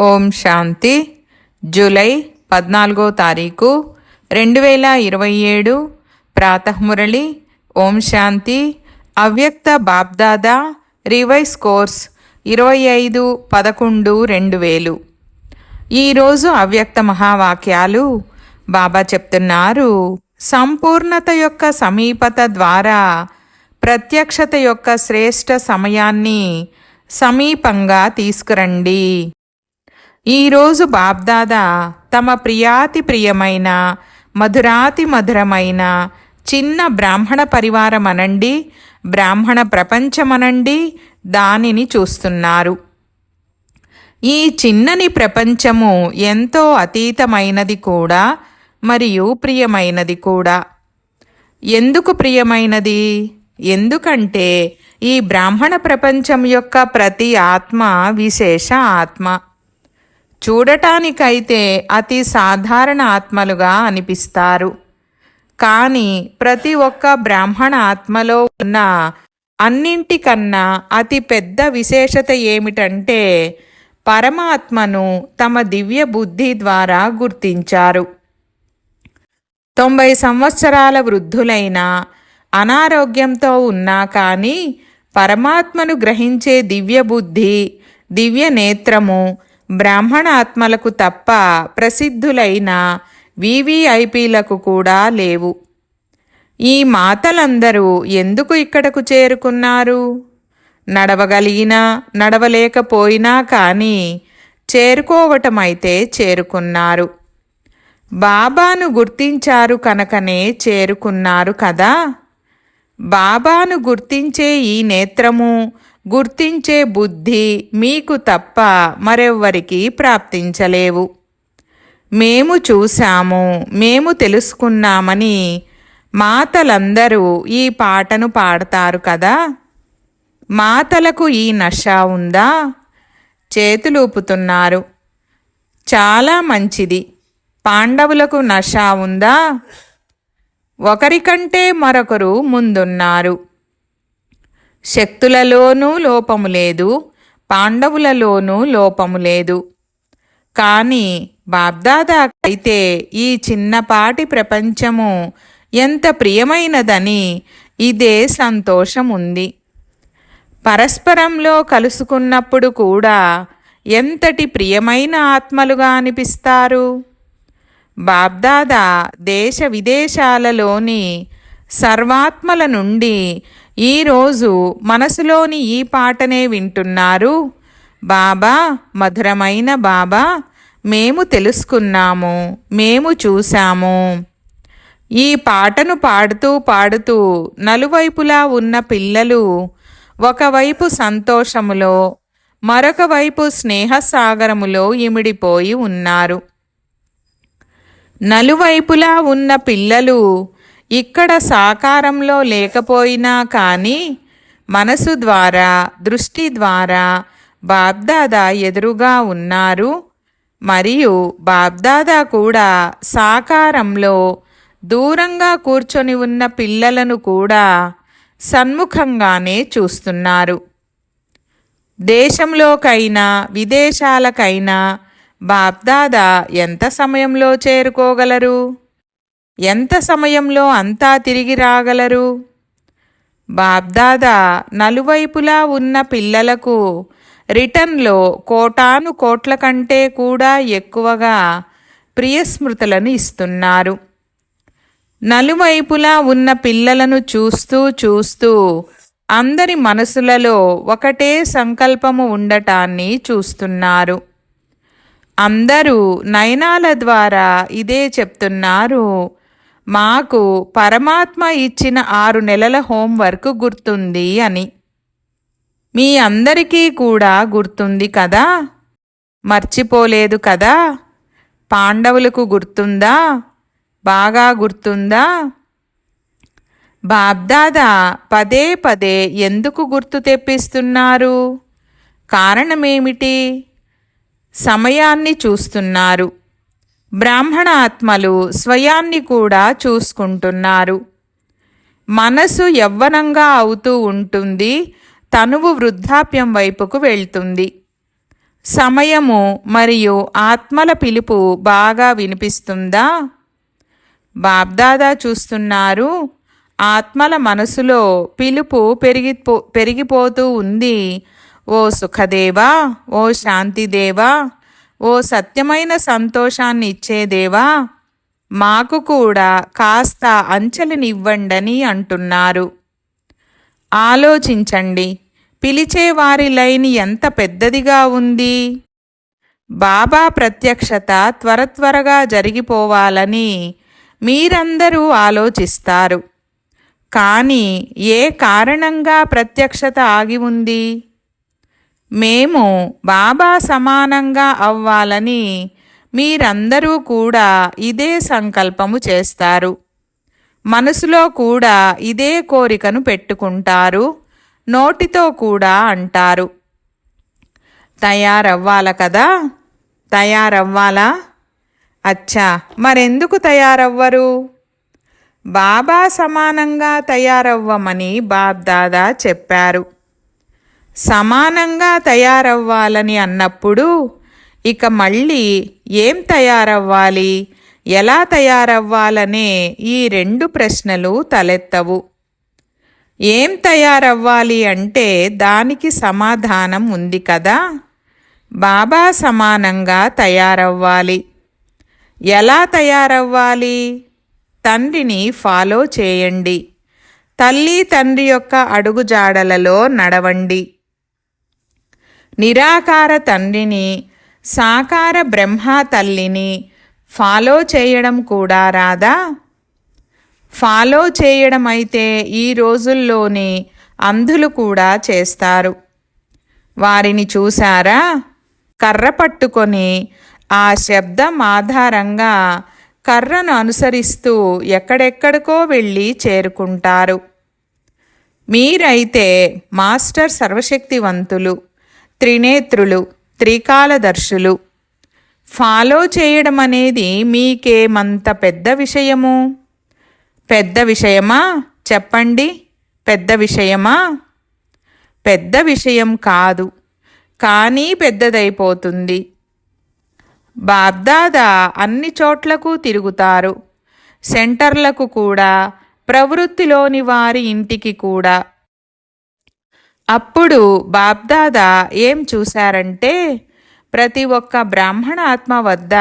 ఓం శాంతి. July పద్నాలుగో తారీఖు రెండు వేల ఇరవై ఏడు ప్రాతమురళి. ఓం శాంతి. అవ్యక్త బాబ్దాదా రివైస్ కోర్స్ ఇరవై ఐదు పదకొండు రెండు వేలు. ఈరోజు అవ్యక్త మహావాక్యాలు బాబా చెప్తున్నారు. సంపూర్ణత యొక్క సమీపత ద్వారా ప్రత్యక్షత యొక్క శ్రేష్ట సమయాన్ని సమీపంగా తీసుకురండి. ఈరోజు బాబ్దాదా తమ ప్రియాతి ప్రియమైన మధురాతి మధురమైన చిన్న బ్రాహ్మణ పరివారం అనండి బ్రాహ్మణ ప్రపంచమనండి దానిని చూస్తున్నారు. ఈ చిన్నని ప్రపంచము ఎంతో అతీతమైనది కూడా మరియు ప్రియమైనది కూడా. ఎందుకు ప్రియమైనది? ఎందుకంటే ఈ బ్రాహ్మణ ప్రపంచం యొక్క ప్రతి ఆత్మ విశేష ఆత్మ. చూడటానికైతే అతి సాధారణ ఆత్మలుగా అనిపిస్తారు. కానీ ప్రతి ఒక్క బ్రాహ్మణ ఆత్మలో ఉన్న అన్నింటికన్నా అతి పెద్ద విశేషత ఏమిటంటే పరమాత్మను తమ దివ్య బుద్ధి ద్వారా గుర్తించారు. తొంభై సంవత్సరాల వృద్ధులైన అనారోగ్యంతో ఉన్నా కానీ పరమాత్మను గ్రహించే దివ్య బుద్ధి దివ్య నేత్రము బ్రాహ్మణ ఆత్మలకు తప్ప ప్రసిద్ధులైన వివిఐపీలకు కూడా లేవు. ఈ మాతలందరూ ఎందుకు ఇక్కడకు చేరుకున్నారు? నడవగలిగినా నడవలేకపోయినా కానీ చేరుకోవటమైతే చేరుకున్నారు. బాబాను గుర్తించారు కనుకనే చేరుకున్నారు కదా? బాబాను గుర్తించే ఈ నేత్రము గుర్తించే బుద్ధి మీకు తప్ప మరెవ్వరికి ప్రాప్తించలేవు. మేము చూశాము మేము తెలుసుకున్నామని మాతలందరూ ఈ పాటను పాడతారు కదా? మాతలకు ఈ నష ఉందా? చేతులూపుతున్నారు. చాలా మంచిది. పాండవులకు నష ఉందా? ఒకరికంటే మరొకరు ముందున్నారు. శక్తులలోనూ లోపము లేదు పాండవులలోనూ లోపము లేదు. కానీ బాబ్దాదా అయితే ఈ చిన్నపాటి ప్రపంచము ఎంత ప్రియమైనదని ఇదే సంతోషం ఉంది పరస్పరంలో కలుసుకున్నప్పుడు కూడా ఎంతటి ప్రియమైన ఆత్మలుగా అనిపిస్తారు? బాబ్దాదా దేశ విదేశాలలోని సర్వాత్మల నుండి ఈరోజు మనసులోని ఈ పాటనే వింటున్నారు. బాబా మధురమైన బాబా మేము తెలుసుకున్నాము మేము చూశాము. ఈ పాటను పాడుతూ పాడుతూ నలువైపులా ఉన్న పిల్లలు ఒకవైపు సంతోషములో మరొక వైపు స్నేహసాగరములో ఇమిడిపోయి ఉన్నారు. నలువైపులా ఉన్న పిల్లలు ఇక్కడ సాకారంలో లేకపోయినా కానీ మనసు ద్వారా దృష్టి ద్వారా బాబ్దాదా ఎదురుగా ఉన్నారు. మరియు బాబ్దాదా కూడా సాకారంలో దూరంగా కూర్చొని ఉన్న పిల్లలను కూడా సన్ముఖంగానే చూస్తున్నారు. దేశంలోకైనా విదేశాలకైనా బాబ్దాదా ఎంత సమయంలో చేరుకోగలరు? ఎంత సమయంలో అంతా తిరిగి రాగలరు? బాబ్దాదా నలువైపులా ఉన్న పిల్లలకు రిటర్న్లో కోటాను కోట్ల కంటే కూడా ఎక్కువగా ప్రియస్మృతులను ఇస్తున్నారు. నలువైపులా ఉన్న పిల్లలను చూస్తూ చూస్తూ అందరి మనసులలో ఒకటే సంకల్పము ఉండటాన్ని చూస్తున్నారు. అందరూ నయనాల ద్వారా ఇదే చెప్తున్నారు. మాకు పరమాత్మ ఇచ్చిన ఆరు నెలల హోంవర్క్ గుర్తుంది అని. మీ అందరికీ కూడా గుర్తుంది కదా? మర్చిపోలేదు కదా? పాండవులకు గుర్తుందా? బాగా గుర్తుందా? బాబ్దాదా పదే పదే ఎందుకు గుర్తు తెప్పిస్తున్నారు? కారణమేమిటి? సమయాన్ని చూస్తున్నారు. బ్రాహ్మణ ఆత్మలు స్వయాన్ని కూడా చూసుకుంటున్నారు. మనసు యవ్వనంగా అవుతూ ఉంటుంది. తనువు వృద్ధాప్యం వైపుకు వెళ్తుంది. సమయము మరియు ఆత్మల పిలుపు బాగా వినిపిస్తుందా? బాబ్దాదా చూస్తున్నారు. ఆత్మల మనసులో పిలుపు పెరిగిపో పెరిగిపోతూ ఉంది. ఓ సుఖదేవా ఓ శాంతిదేవా ఓ సత్యమైన సంతోషాన్ని ఇచ్చేదేవా మాకు కూడా కాస్త అంచెలనివ్వండని అంటున్నారు. ఆలోచించండి పిలిచేవారి లైన్ ఎంత పెద్దదిగా ఉంది? బాబా ప్రత్యక్షత త్వర త్వరగా జరిగిపోవాలని మీరందరూ ఆలోచిస్తారు. కానీ ఏ కారణంగా ప్రత్యక్షత ఆగి ఉంది? మేము బాబా సమానంగా అవ్వాలని మీరందరూ కూడా ఇదే సంకల్పము చేస్తారు. మనసులో కూడా ఇదే కోరికను పెట్టుకుంటారు. నోటితో కూడా అంటారు. తయారవ్వాల కదా? తయారవ్వాలా? అచ్చా! మరెందుకు తయారవ్వరు? బాబా సమానంగా తయారవ్వమని బాబ్దాదా చెప్పారు. సమానంగా తయారవ్వాలని అన్నప్పుడు ఇక మళ్ళీ ఏం తయారవ్వాలి? ఎలా తయారవ్వాలనే ఈ రెండు ప్రశ్నలు తలెత్తవు. ఏం తయారవ్వాలి అంటే దానికి సమాధానం ఉంది కదా? బాబా సమానంగా తయారవ్వాలి. ఎలా తయారవ్వాలి? తండ్రిని ఫాలో చేయండి. తల్లి తండ్రి యొక్క అడుగుజాడలలో నడవండి. నిరాకార తండ్రిని సాకార బ్రహ్మ తల్లిని ఫాలో చేయడం కూడా రాదా? ఫాలో చేయడం అయితే ఈ రోజుల్లోని అంధులు కూడా చేస్తారు. వారిని చూశారా? కర్ర పట్టుకొని ఆ శబ్దం ఆధారంగా కర్రను అనుసరిస్తూ ఎక్కడెక్కడికో వెళ్ళి చేరుకుంటారు. మీరైతే మాస్టర్ సర్వశక్తివంతులు. త్రినేత్రులు త్రికాలదర్శులు. ఫాలో చేయడం అనేది మీకేమంత పెద్ద విషయము? పెద్ద విషయమా? చెప్పండి. పెద్ద విషయమా? పెద్ద విషయం కాదు. కానీ పెద్దదైపోతుంది. బాబ్దాదా అన్ని చోట్లకు తిరుగుతారు. సెంటర్లకు కూడా ప్రవృత్తిలోని వారి ఇంటికి కూడా. అప్పుడు బాబ్దాదా ఏం చూశారంటే ప్రతి ఒక్క బ్రాహ్మణ ఆత్మ వద్ద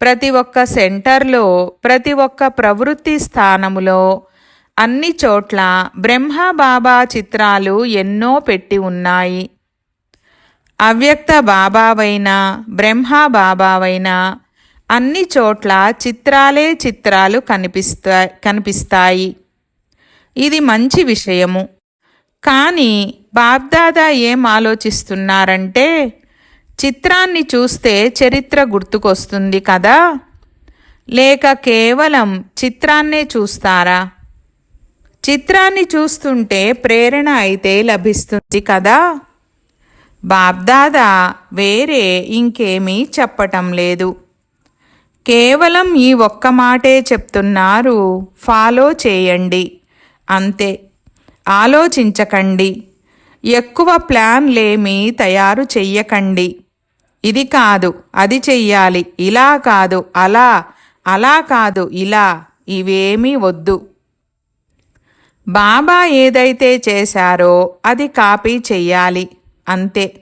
ప్రతి ఒక్క సెంటర్లో ప్రతి ఒక్క ప్రవృత్తి స్థానములో అన్ని చోట్ల బ్రహ్మ బాబా చిత్రాలు ఎన్నో పెట్టి ఉన్నాయి. అవ్యక్త బాబావైనా బ్రహ్మ బాబావైనా అన్ని చోట్ల చిత్రాలే చిత్రాలు కనిపిస్తా కనిపిస్తాయి. ఇది మంచి విషయము. కానీ బాబ్దాదా ఏం ఆలోచిస్తున్నారంటే చిత్రాన్ని చూస్తే చరిత్ర గుర్తుకొస్తుంది కదా. లేక కేవలం చిత్రాన్నే చూస్తారా? చిత్రాన్ని చూస్తుంటే ప్రేరణ అయితే లభిస్తుంది కదా. బాబ్దాదా వేరే ఇంకేమీ చెప్పటం లేదు. కేవలం ఈ ఒక్క మాటే చెప్తున్నారు ఫాలో చేయండి. అంతే. ఆలోచించకండి. ఎక్కువ ప్లాన్లేమీ తయారు చెయ్యకండి. ఇది కాదు అది చెయ్యాలి. ఇలా కాదు అలా అలా కాదు ఇలా ఇవేమీ వద్దు. బాబా ఏదైతే చేశారో అది కాపీ చెయ్యాలి అంతే.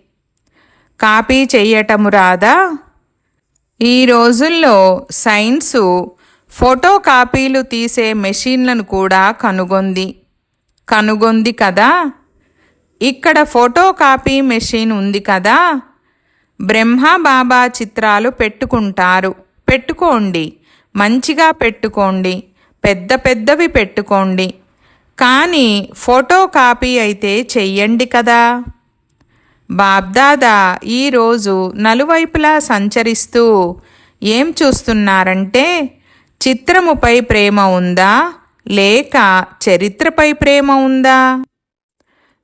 కాపీ చెయ్యటము రాదా? ఈ రోజుల్లో సైన్సు ఫోటో కాపీలు తీసే మెషిన్లను కూడా కనుగొంది. కనుగొంది కదా? ఇక్కడ ఫోటో కాపీ మెషిన్ ఉంది కదా? బ్రహ్మ బాబా చిత్రాలు పెట్టుకుంటారు. పెట్టుకోండి. మంచిగా పెట్టుకోండి. పెద్ద పెద్దవి పెట్టుకోండి. కానీ ఫోటో కాపీ అయితే చెయ్యండి కదా? బాబ్దాదా ఈరోజు నలువైపులా సంచరిస్తూ ఏం చూస్తున్నారంటే చిత్రముపై ప్రేమ ఉందా? లేక చరిత్రపై ప్రేమ ఉందా?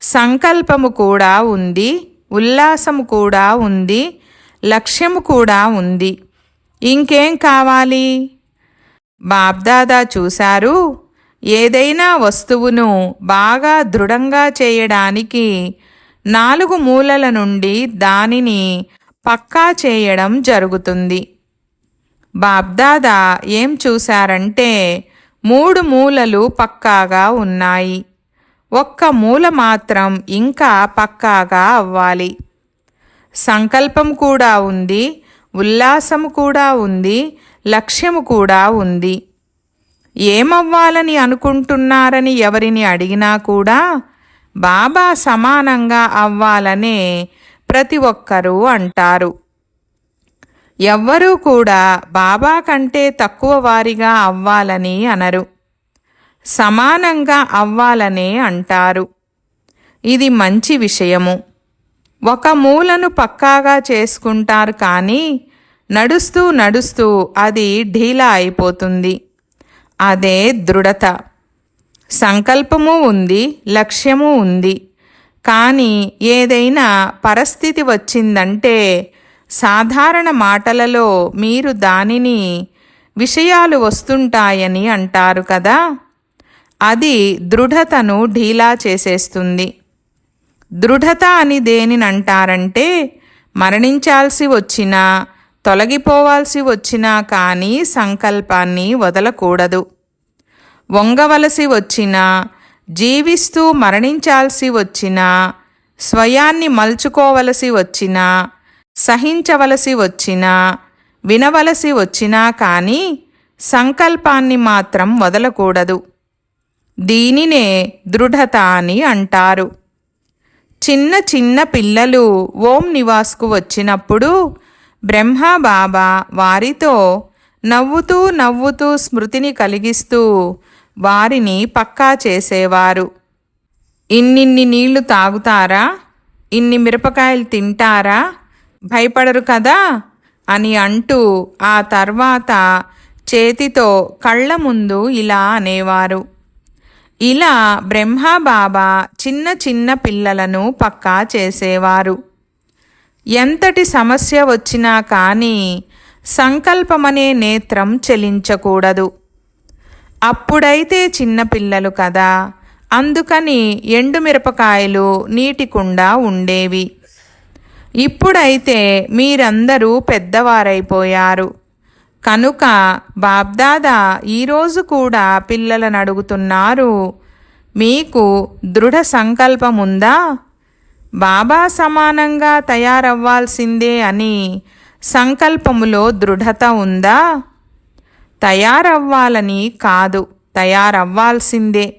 సంకల్పము కూడా ఉంది ఉల్లాసము కూడా ఉంది లక్ష్యము కూడా ఉంది. ఇంకేం కావాలి? బాబ్దాదా చూశారు ఏదైనా వస్తువును బాగా దృఢంగా చేయడానికి నాలుగు మూలల నుండి దానిని పక్కా చేయడం జరుగుతుంది. బాబ్దాదా ఏం చూశారంటే మూడు మూలలు పక్కాగా ఉన్నాయి. ఒక్క మూల మాత్రం ఇంకా పక్కాగా అవ్వాలి. సంకల్పం కూడా ఉంది ఉల్లాసం కూడా ఉంది లక్ష్యము కూడా ఉంది. ఏమవ్వాలని అనుకుంటున్నారని ఎవరిని అడిగినా కూడా బాబా సమానంగా అవ్వాలనే ప్రతి ఒక్కరూ అంటారు. ఎవ్వరూ కూడా బాబా కంటే తక్కువ వారిగా అవ్వాలని అనరు. సమానంగా అవ్వాలనే అంటారు. ఇది మంచి విషయము. ఒక మూలను పక్కాగా చేసుకుంటారు కానీ నడుస్తూ నడుస్తూ అది ఢీలా అయిపోతుంది. అదే దృఢత. సంకల్పము ఉంది లక్ష్యము ఉంది. కానీ ఏదైనా పరిస్థితి వచ్చిందంటే సాధారణ మాటలలో మీరు దానిని విషయాలు వస్తుంటాయని అంటారు కదా. అది దృఢతను ఢీలా చేసేస్తుంది. దృఢత అని దేనినంటారంటే మరణించాల్సి వచ్చినా తొలగిపోవాల్సి వచ్చినా కానీ సంకల్పాన్ని వదలకూడదు. వంగవలసి వచ్చినా జీవిస్తూ మరణించాల్సి వచ్చినా స్వయాన్ని మలుచుకోవలసి వచ్చినా సహించవలసి వచ్చినా వినవలసి వచ్చినా కానీ సంకల్పాన్ని మాత్రం వదలకూడదు. దీనినే దృఢత అని అంటారు. చిన్న చిన్న పిల్లలు ఓం నివాస్కు వచ్చినప్పుడు బ్రహ్మ బాబా వారితో నవ్వుతూ నవ్వుతూ స్మృతిని కలిగిస్తూ వారిని పక్కా చేసేవారు. ఇన్నిన్ని నీళ్ళు తాగుతారా? ఇన్ని మిరపకాయలు తింటారా? భయపడరు కదా? అని అంటూ ఆ తర్వాత చేతితో కళ్ళ ముందు ఇలా అనేవారు. ఇలా బ్రహ్మబాబా చిన్న చిన్న పిల్లలను పక్కా చేసేవారు. ఎంతటి సమస్య వచ్చినా కానీ సంకల్పమనే నేత్రం చెలించకూడదు. అప్పుడైతే చిన్నపిల్లలు కదా అందుకని ఎండుమిరపకాయలు నీటికుండా ఉండేవి. ఇప్పుడైతే మీరందరూ పెద్దవారైపోయారు. కనుక బాబ్దాదా ఈరోజు కూడా పిల్లలను అడుగుతున్నారు మీకు దృఢ సంకల్పం ఉందా బాబా సమానంగా తయారవ్వాల్సిందే అని సంకల్పములో దృఢత ఉందా? తయారవ్వాలని కాదు తయారవ్వాల్సిందే.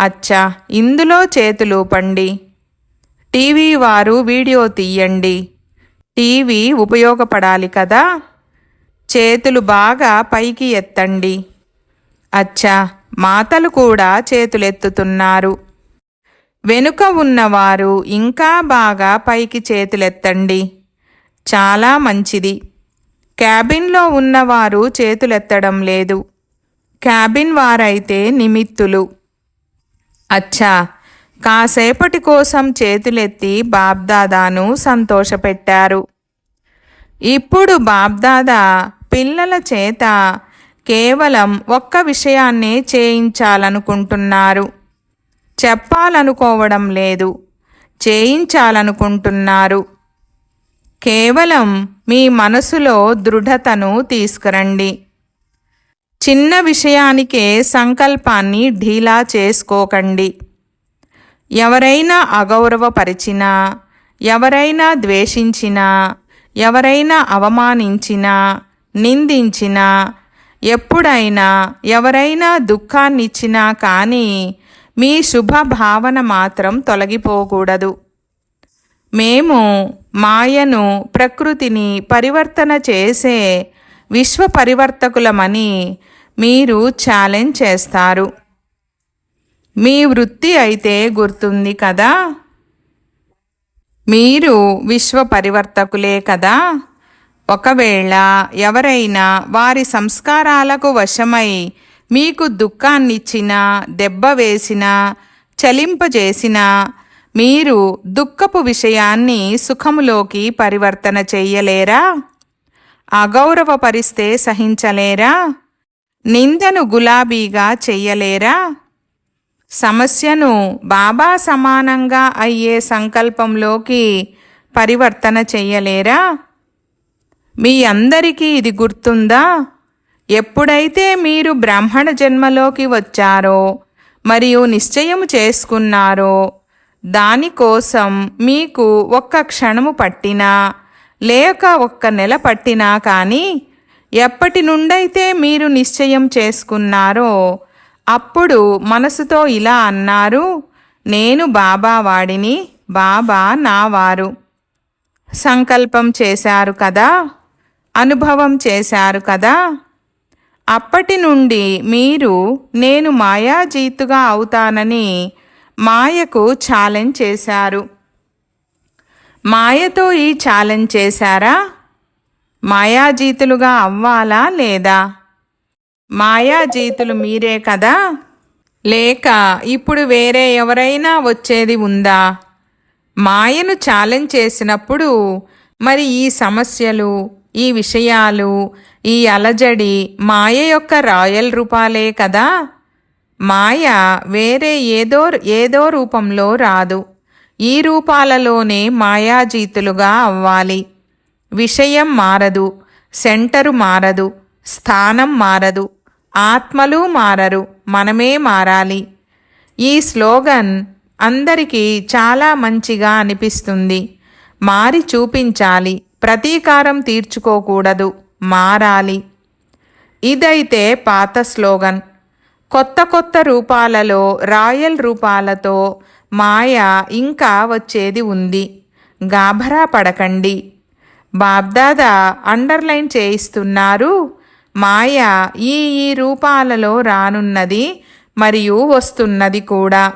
అచ్చా ఇందులో చేతులు పండి టీవీ వారు వీడియో తీయండి. టీవీ ఉపయోగపడాలి కదా? చేతులు బాగా పైకి ఎత్తండి. అచ్చా మాతలు కూడా చేతులెత్తుతున్నారు. వెనుక ఉన్నవారు ఇంకా బాగా పైకి చేతులెత్తండి. చాలా మంచిది. క్యాబిన్లో ఉన్నవారు చేతులెత్తడం లేదు. క్యాబిన్ వారైతే నిమిత్తులు. అచ్చా కాసేపటి కోసం చేతులెత్తి బాబ్దాదాను సంతోషపెట్టారు. ఇప్పుడు బాబ్దాదా పిల్లల చేత కేవలం ఒక్క విషయాన్నే చేయించాలనుకుంటున్నారు. చెప్పాలనుకోవడం లేదు. చేయించాలనుకుంటున్నారు. కేవలం మీ మనసులో దృఢతను తీసుకురండి. చిన్న విషయానికే సంకల్పాన్ని ఢీలా చేసుకోకండి. ఎవరైనా అగౌరవపరిచినా ఎవరైనా ద్వేషించినా ఎవరైనా అవమానించినా నిందించినా ఎప్పుడైనా ఎవరైనా దుఃఖాన్నిచ్చినా కానీ మీ శుభ భావన మాత్రం తొలగిపోకూడదు. మేము మాయను ప్రకృతిని పరివర్తన చేసే విశ్వ పరివర్తకులమని మీరు ఛాలెంజ్ చేస్తారు. మీ వృత్తి అయితే గుర్తుంది కదా? మీరు విశ్వ పరివర్తకులే కదా? ఒకవేళ ఎవరైనా వారి సంస్కారాలకు వశమై మీకు దుఃఖాన్నిచ్చినా దెబ్బ వేసినా చలింపజేసినా మీరు దుఃఖపు విషయాన్ని సుఖములోకి పరివర్తన చెయ్యలేరా? అగౌరవపరిస్తే సహించలేరా? నిందను గులాబీగా చెయ్యలేరా? సమస్యను బాబా సమానంగా అయ్యే సంకల్పంలోకి పరివర్తన చెయ్యలేరా మీ అందరికీ ఇది గుర్తుందా? ఎప్పుడైతే మీరు బ్రాహ్మణ జన్మలోకి వచ్చారో మరియు నిశ్చయం చేసుకున్నారో దానికోసం మీకు ఒక్క క్షణము పట్టినా లేక ఒక్క నెల పట్టినా కానీ ఎప్పటి నుండైతే మీరు నిశ్చయం చేసుకున్నారో అప్పుడు మనసుతో ఇలా అన్నారు నేను బాబా వాడిని బాబా నావారు సంకల్పం చేశారు కదా అనుభవం చేశారు కదా. అప్పటి నుండి మీరు నేను మాయాజీతుగా అవుతానని మాయకు ఛాలెంజ్ చేశారు. మాయతో ఈ ఛాలెంజ్ చేశారా? మాయాజీతులుగా అవ్వాలా లేదా? మాయాజీతులు మీరే కదా? లేక ఇప్పుడు వేరే ఎవరైనా వచ్చేది ఉందా? మాయను ఛాలెంజ్ చేసినప్పుడు మరి ఈ సమస్యలు ఈ విషయాలు ఈ అలజడి మాయ యొక్క రాయల్ రూపాలే కదా? మాయ వేరే ఏదో ఏదో రూపంలో రాదు. ఈ రూపాలలోనే మాయాజీతులుగా అవ్వాలి. విషయం మారదు సెంటరు మారదు స్థానం మారదు. ఆత్మలు మారరు మనమే మారాలి. ఈ స్లోగన్ అందరికీ చాలా మంచిగా అనిపిస్తుంది. మారి చూపించాలి ప్రతీకారం తీర్చుకోకూడదు మారాలి. ఇదైతే పాత స్లోగన్. కొత్త కొత్త రూపాలలో రాయల్ రూపాలతో మాయ ఇంకా వచ్చేది ఉంది. గాభరా పడకండి. బాబ్దాదా అండర్లైన్ చేయిస్తున్నారు మాయ ఈ ఈ రూపాలలో రానున్నది మరియు వస్తున్నది కూడా.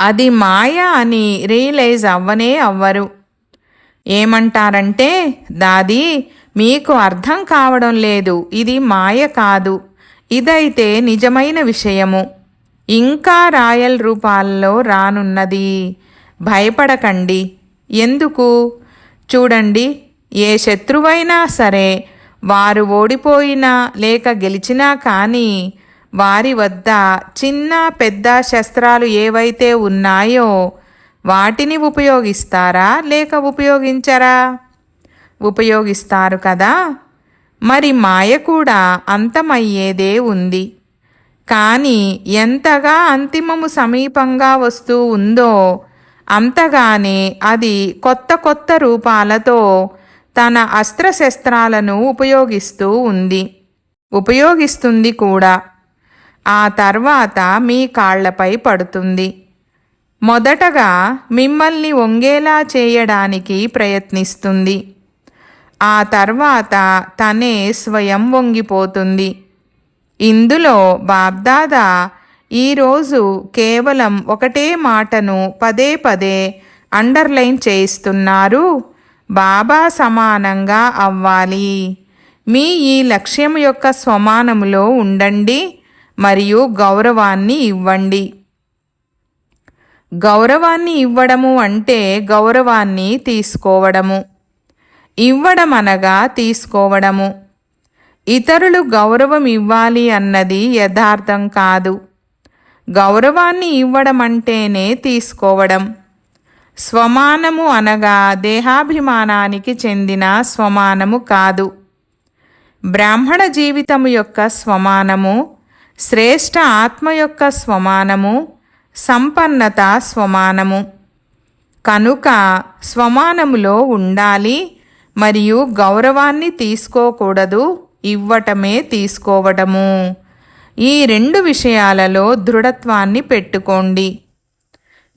అది మాయ అని రియలైజ్ అవ్వనే అవ్వరు. ఏమంటారంటే దాది మీకు అర్థం కావడం లేదు. ఇది మాయ కాదు. ఇదైతే నిజమైన విషయము. ఇంకా రాయల్ రూపాల్లో రానున్నది. భయపడకండి. ఎందుకు? చూడండి ఏ శత్రువైనా సరే వారు ఓడిపోయినా లేక గెలిచినా కానీ వారి వద్ద చిన్న పెద్ద శస్త్రాలు ఏవైతే ఉన్నాయో వాటిని ఉపయోగిస్తారా లేక ఉపయోగించరా? ఉపయోగిస్తారు కదా. మరి మాయ కూడా అంతమయ్యేదే ఉంది. కానీ ఎంతగా అంతిమము సమీపంగా వస్తూ ఉందో అంతగానే అది కొత్త కొత్త రూపాలతో తన అస్త్రశస్త్రాలను ఉపయోగిస్తూ ఉంది. ఉపయోగిస్తుంది కూడా. ఆ తర్వాత మీ కాళ్ళపై పడుతుంది. మొదటగా మిమ్మల్ని వంగేలా చేయడానికి ప్రయత్నిస్తుంది. ఆ తర్వాత తనే స్వయం వంగిపోతుంది. ఇందులో బాబ్దాదా ఈరోజు కేవలం ఒకటే మాటను పదే పదే అండర్లైన్ చేయిస్తున్నారు. బాబా సమానంగా అవ్వాలి. మీ ఈ లక్ష్యం యొక్క స్వమానములో ఉండండి మరియు గౌరవాన్ని ఇవ్వండి. గౌరవాన్ని ఇవ్వడము అంటే గౌరవాన్ని తీసుకోవడము. ఇవ్వడం అనగా తీసుకోవడము. ఇతరులు గౌరవం ఇవ్వాలి అన్నది యథార్థం కాదు. గౌరవాన్ని ఇవ్వడం అంటేనే తీసుకోవడం. స్వమానము అనగా దేహాభిమానానికి చెందిన స్వమానము కాదు. బ్రాహ్మణ జీవితము యొక్క స్వమానము శ్రేష్ఠ ఆత్మ యొక్క స్వమానము సంపన్నత స్వమానము. కనుక స్వమానములో ఉండాలి మరియు గౌరవాన్ని తీసుకోకూడదు ఇవ్వటమే తీసుకోవటము. ఈ రెండు విషయాలలో దృఢత్వాన్ని పెట్టుకోండి.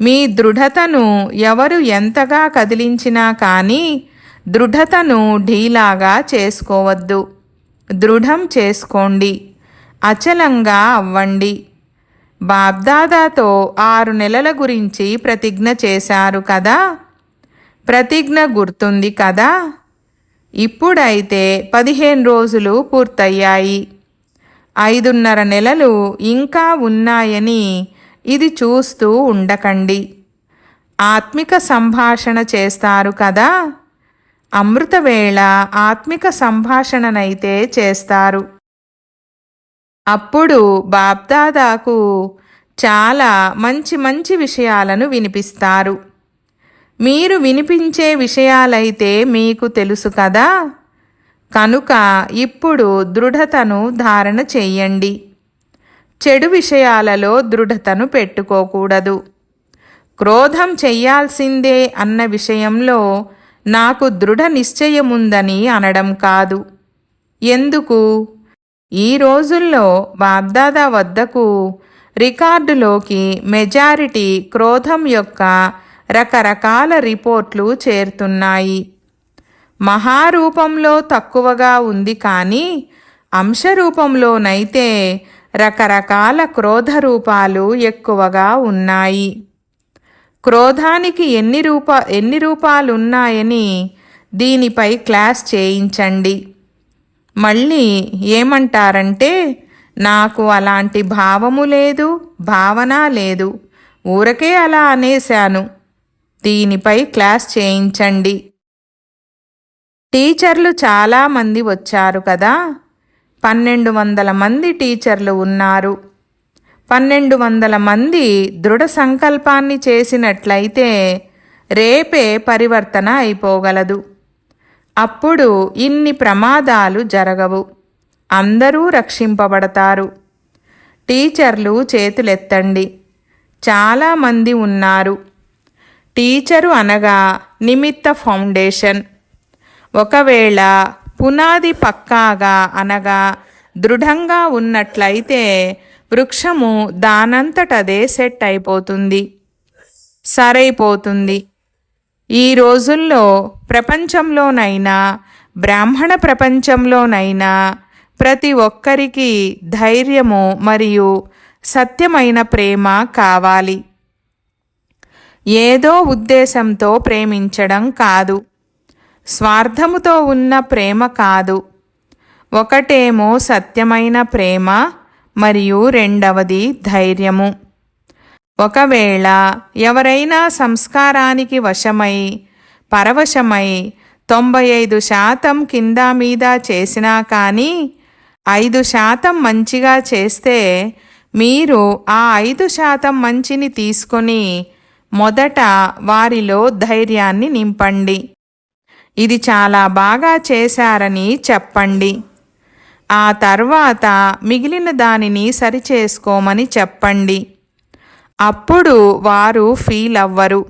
మీ దృఢతను ఎవరు ఎంతగా కదిలించినా కానీ దృఢతను ఢీలాగా చేసుకోవద్దు. దృఢం చేసుకోండి. అచలంగా అవ్వండి. బాబ్దాదాతో ఆరు నెలల గురించి ప్రతిజ్ఞ చేశారు కదా? ప్రతిజ్ఞ గుర్తుంది కదా? ఇప్పుడైతే పదిహేను రోజులు పూర్తయ్యాయి. ఐదున్నర నెలలు ఇంకా ఉన్నాయని ఇది చూస్తూ ఉండకండి. ఆత్మిక సంభాషణ చేస్తారు కదా? అమృతవేళ ఆత్మిక సంభాషణనైతే చేస్తారు. అప్పుడు బాబ్దాదాకు చాలా మంచి మంచి విషయాలను వినిపిస్తారు. మీరు వినిపించే విషయాలైతే మీకు తెలుసు కదా? కనుక ఇప్పుడు దృఢతను ధారణ చెయ్యండి చెడు విషయాలలో దృఢతను పెట్టుకోకూడదు. క్రోధం చెయ్యాల్సిందే అన్న విషయంలో నాకు దృఢ నిశ్చయముందని అనడం కాదు. ఎందుకు? ఈ రోజుల్లో బాబ్దాదా వద్దకు రికార్డులోకి మెజారిటీ క్రోధం యొక్క రకరకాల రిపోర్ట్లు చేరుతున్నాయి. మహారూపంలో తక్కువగా ఉంది కానీ అంశరూపంలోనైతే రకరకాల క్రోధ రూపాలు ఎక్కువగా ఉన్నాయి. క్రోధానికి ఎన్ని రూప ఎన్ని రూపాలున్నాయని దీనిపై క్లాస్ చేయించండి. మళ్ళీ ఏమంటారంటే నాకు అలాంటి భావము లేదు భావన లేదు. ఊరకే అలా అనేశాను. దీనిపై క్లాస్ చేయించండి. టీచర్లు చాలామంది వచ్చారు కదా పన్నెండు వందల మంది టీచర్లు ఉన్నారు. పన్నెండు వందల మంది దృఢ సంకల్పాన్ని చేసినట్లయితే రేపే పరివర్తన అయిపోగలదు. అప్పుడు ఇన్ని ప్రమాదాలు జరగవు. అందరూ రక్షింపబడతారు. టీచర్లు చేతులెత్తండి. చాలామంది ఉన్నారు. టీచరు అనగా నిమిత్త ఫౌండేషన్. ఒకవేళ పునాది పక్కాగా అనగా దృఢంగా ఉన్నట్లయితే వృక్షము దానంతటదే సెట్ అయిపోతుంది సరైపోతుంది. ఈ రోజుల్లో ప్రపంచంలోనైనా బ్రాహ్మణ ప్రపంచంలోనైనా ప్రతి ఒక్కరికి ధైర్యము మరియు సత్యమైన ప్రేమ కావాలి. ఏదో ఉద్దేశంతో ప్రేమించడం కాదు. స్వార్థముతో ఉన్న ప్రేమ కాదు. ఒకటేమో సత్యమైన ప్రేమ మరియు రెండవది ధైర్యము. ఒకవేళ ఎవరైనా సంస్కారానికి వశమై పరవశమై తొంభై ఐదు శాతం కింద మీద చేసినా కానీ ఐదు శాతం మంచిగా చేస్తే మీరు ఆ ఐదు శాతం మంచిని తీసుకొని మొదట వారిలో ధైర్యాన్ని నింపండి. ఇది చాలా బాగా చేశారని చెప్పండి. ఆ తర్వాత మిగిలిన దానిని సరిచేసుకోమని చెప్పండి. అప్పుడు వారు ఫీల్ అవ్వరు.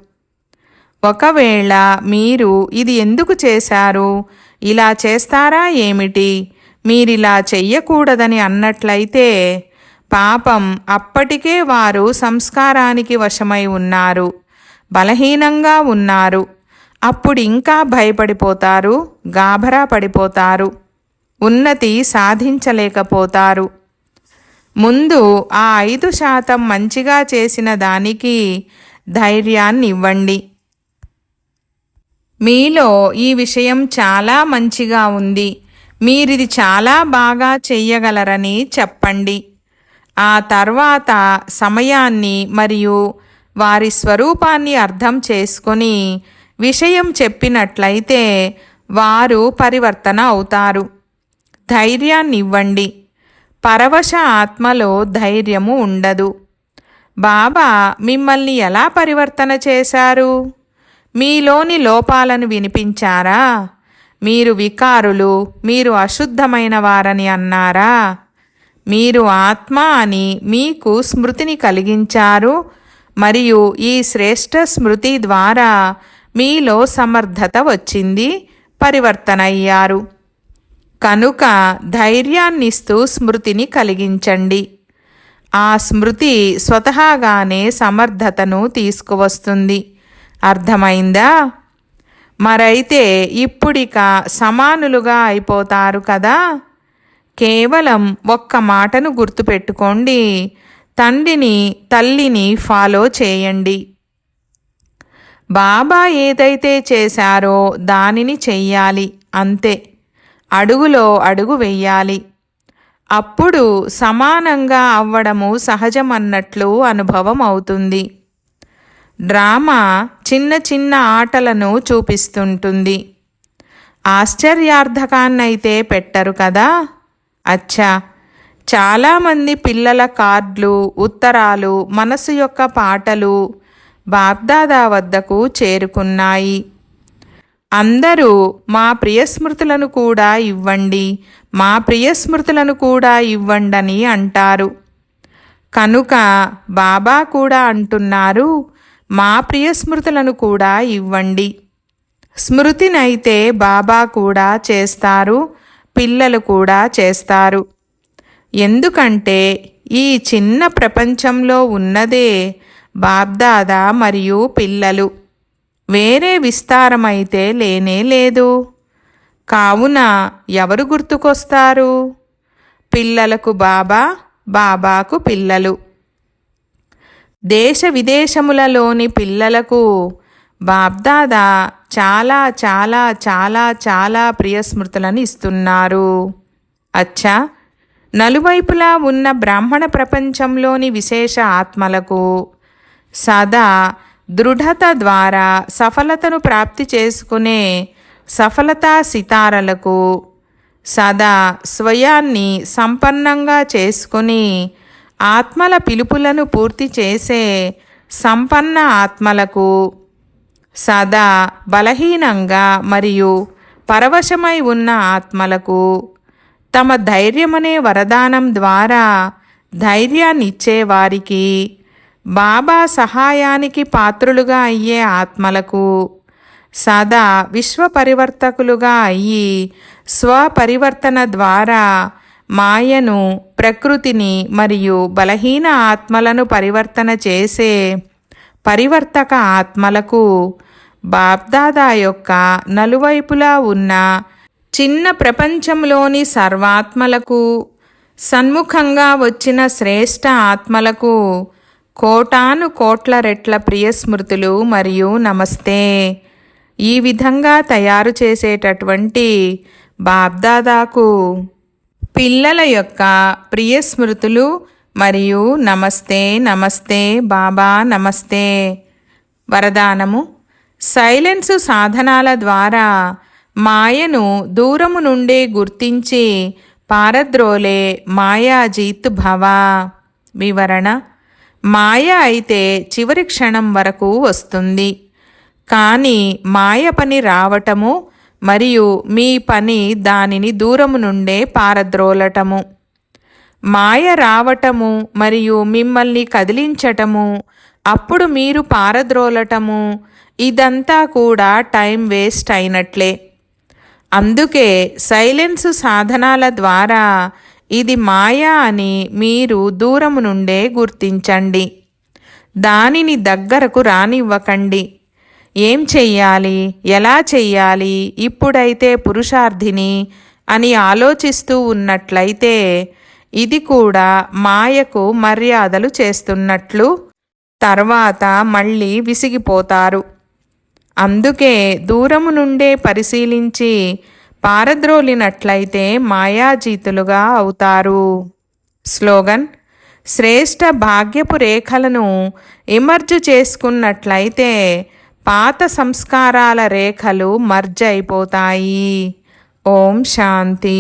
ఒకవేళ మీరు ఇది ఎందుకు చేశారు? ఇలా చేస్తారా ఏమిటి? మీరిలా చెయ్యకూడదని అన్నట్లయితే పాపం అప్పటికే వారు సంస్కారానికి వశమై ఉన్నారు. బలహీనంగా ఉన్నారు. అప్పుడు ఇంకా భయపడిపోతారు గాభరా పడిపోతారు ఉన్నతి సాధించలేకపోతారు. ముందు ఆ ఐదు శాతం మంచిగా చేసిన దానికి ధైర్యాన్ని ఇవ్వండి మీలో ఈ విషయం చాలా మంచిగా ఉంది. మీరిది చాలా బాగా చెయ్యగలరని చెప్పండి. ఆ తర్వాత సమయాన్ని మరియు వారి స్వరూపాన్ని అర్థం చేసుకొని విషయం చెప్పినట్లయితే వారు పరివర్తన అవుతారు. ధైర్యాన్నివ్వండి. పరవశ ఆత్మలో ధైర్యము ఉండదు. బాబా మిమ్మల్ని ఎలా పరివర్తన చేశారు? మీలోని లోపాలను వినిపించారా? మీరు వికారులు మీరు అశుద్ధమైన వారని అన్నారా? మీరు ఆత్మ అని మీకు స్మృతిని కలిగించారు మరియు ఈ శ్రేష్ఠ స్మృతి ద్వారా మీలో సమర్థత వచ్చింది పరివర్తన అయ్యారు కనుక ధైర్యాన్నిస్తూ స్మృతిని కలిగించండి. ఆ స్మృతి స్వతహాగానే సమర్థతను తీసుకువస్తుంది. అర్థమైందా? మరైతే ఇప్పుడిక సమానులుగా అయిపోతారు కదా? కేవలం ఒక్క మాటను గుర్తుపెట్టుకోండి తండ్రిని తల్లిని ఫాలో చేయండి. బాబా ఏదైతే చేశారో దానిని చెయ్యాలి అంతే. అడుగులో అడుగు వెయ్యాలి అప్పుడు సమానంగా అవ్వడము సహజమన్నట్లు అనుభవం అవుతుంది. డ్రామా చిన్న చిన్న ఆటలను చూపిస్తుంటుంది. ఆశ్చర్యార్థకాన్నైతే పెట్టరు కదా? అచ్చా! చాలామంది పిల్లల కార్డులు ఉత్తరాలు మనసు యొక్క పాటలు బాప్దాదా వద్దకు చేరుకున్నాయి. అందరూ మా ప్రియస్మృతులను కూడా ఇవ్వండి మా ప్రియస్మృతులను కూడా ఇవ్వండని అంటారు. కనుక బాబా కూడా అంటున్నారు మా ప్రియస్మృతులను కూడా ఇవ్వండి. స్మృతినైతే బాబా కూడా చేస్తారు పిల్లలు కూడా చేస్తారు. ఎందుకంటే ఈ చిన్న ప్రపంచంలో ఉన్నదే బాబ్దాదా మరియు పిల్లలు. వేరే విస్తారమైతే లేనే లేదు. కావున ఎవరు గుర్తుకొస్తారు? పిల్లలకు బాబా బాబాకు పిల్లలు. దేశ విదేశములలోని పిల్లలకు బాబ్దాదా చాలా చాలా చాలా చాలా ప్రియస్మృతులను ఇస్తున్నారు. అచ్చా! నలువైపులా ఉన్న బ్రాహ్మణ ప్రపంచంలోని విశేష ఆత్మలకు సదా దృఢత ద్వారా సఫలతను ప్రాప్తి చేసుకునే సఫలతా సితారలకు సదా స్వయాన్ని సంపన్నంగా చేసుకుని ఆత్మల పిలుపులను పూర్తి చేసే సంపన్న ఆత్మలకు సదా బలహీనంగా మరియు పరవశమై ఉన్న ఆత్మలకు తమ ధైర్యమనే వరదానం ద్వారా ధైర్యాన్నిచ్చే వారికి బాబా సహాయానికి పాత్రులుగా అయ్యే ఆత్మలకు సదా విశ్వ పరివర్తకులుగా అయ్యి స్వపరివర్తన ద్వారా మాయను ప్రకృతిని మరియు బలహీన ఆత్మలను పరివర్తన చేసే పరివర్తక ఆత్మలకు బాబ్దాదా యొక్క నలువైపులా ఉన్న చిన్న ప్రపంచంలోని సర్వాత్మలకు సన్ముఖంగా వచ్చిన శ్రేష్ఠ ఆత్మలకు కోటాను కోట్ల రెట్ల ప్రియస్మృతులు మరియు నమస్తే. ఈ విధంగా తయారు చేసేటటువంటి బాబ్దాదాకు పిల్లల యొక్క ప్రియస్మృతులు మరియు నమస్తే నమస్తే బాబా నమస్తే. వరదానము. సైలెన్సు సాధనాల ద్వారా మాయను దూరము నుండే గుర్తించి పారద్రోలే మాయాజీత్ భవ. వివరణ. మాయ అయితే చివరి క్షణం వరకు వస్తుంది. కానీ మాయ పని రావటము మరియు మీ పని దానిని దూరము నుండే పారద్రోలటము. మాయ రావటము మరియు మిమ్మల్ని కదిలించటము అప్పుడు మీరు పారద్రోలటము ఇదంతా కూడా టైం వేస్ట్ అయినట్లే. అందుకే సైలెన్స్ సాధనాల ద్వారా ఇది మాయా అని మీరు దూరము నుండే గుర్తించండి. దానిని దగ్గరకు రానివ్వకండి. ఏం చెయ్యాలి? ఎలా చెయ్యాలి? ఇప్పుడైతే పురుషార్థిని అని ఆలోచిస్తూ ఉన్నట్లయితే ఇది కూడా మాయకు మర్యాదలు చేస్తున్నట్లు తర్వాత మళ్ళీ విసిగిపోతారు. అందుకే దూరము నుండే పరిశీలించి పారద్రోలినట్లయితే మాయాజీతులుగా అవుతారు. స్లోగన్ శ్రేష్ఠ భాగ్యపు రేఖలను ఇమర్జు చేసుకున్నట్లయితే పాత సంస్కారాల రేఖలు మర్జ్ అయిపోతాయి ఓం శాంతి.